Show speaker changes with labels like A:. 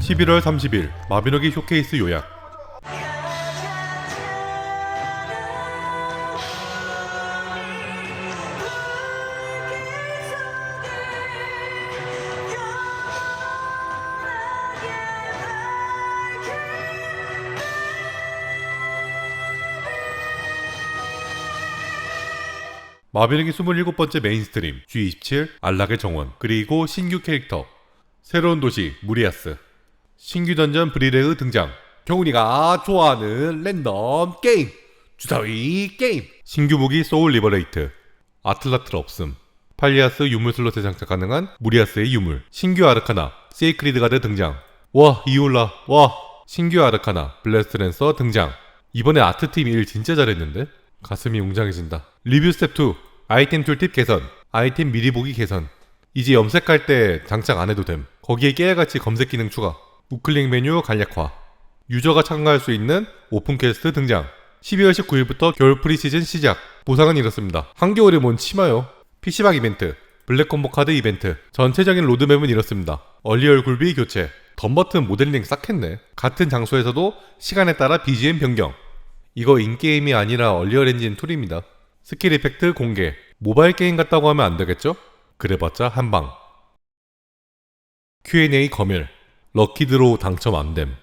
A: 11월 30일 마비노기 쇼케이스 요약. 마비노기 27번째 메인스트림 G27 안락의 정원 그리고 신규 캐릭터 새로운 도시 무리아스. 신규 던전 브리레의 등장. 경훈이가 좋아하는 랜덤 게임. 주사위 게임. 신규 무기 소울 리버레이트. 아틀라트를 없음. 팔리아스 유물 슬롯에 장착 가능한 무리아스의 유물. 신규 아르카나 세이크리드 가드 등장. 와 이올라. 와. 신규 아르카나 블래스트 랜서 등장. 이번에 아트팀 일 진짜 잘했는데? 가슴이 웅장해진다. 리뷰 스텝 2 아이템 툴팁 개선. 아이템 미리 보기 개선. 이제 염색할 때 장착 안 해도 됨 거기에 깨알같이 검색 기능 추가 우클릭 메뉴 간략화 유저가 참가할 수 있는 오픈 퀘스트 등장. 12월 19일부터 겨울 프리시즌 시작. 보상은 이렇습니다. 한겨울에 뭔 치마요? PC방 이벤트 블랙 콤보 카드 이벤트. 전체적인 로드맵은 이렇습니다. 얼리얼 굴비 교체. 덤버튼 모델링 싹 했네. 같은 장소에서도 시간에 따라 BGM 변경. 이거 인게임이 아니라 얼리얼 엔진 툴입니다. 스킬 이펙트 공개. 모바일 게임 같다고 하면 안 되겠죠? 그래봤자 한방 Q&A 검열. 럭키드로우 당첨 안됨